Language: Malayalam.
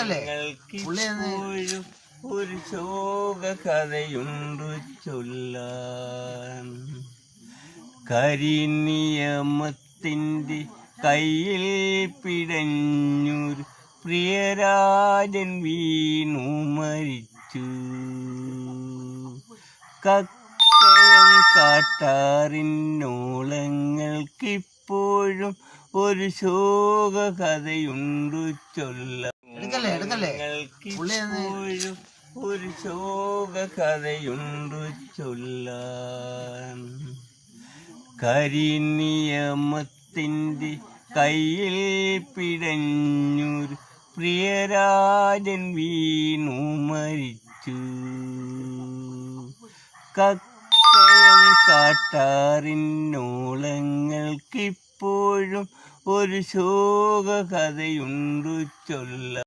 എടുക്കല്ലേ പുള്ളി ഒരു ശോക കഥയുണ്ട് ചൊല്ലാൻ. കരിനിയമത്തിന്റെ കയ്യിൽ പിടഞ്ഞൊരു പ്രിയരാജൻ വീണു മരിച്ചു. കക്കയം കാട്ടാറിനോളങ്ങൾക്കിപ്പോഴും ഒരു ശോക കഥയുണ്ടു ചൊല്ലാൻ. എടുക്കല്ലേ എടുക്കല്ലേ? ഒരു ശോക കഥയുണ്ടു ചൊല്ലാൻ. കരിനിയമത്തിന്റെ കയ്യിൽ പിടഞ്ഞൊരു പ്രിയരാജൻ വീണു മരിച്ചു. കക്കയം കാട്ടാറിനോളങ്ങൾക്കിപ്പോഴും ഒരു ശോക കഥയുണ്ടു ചൊല്ല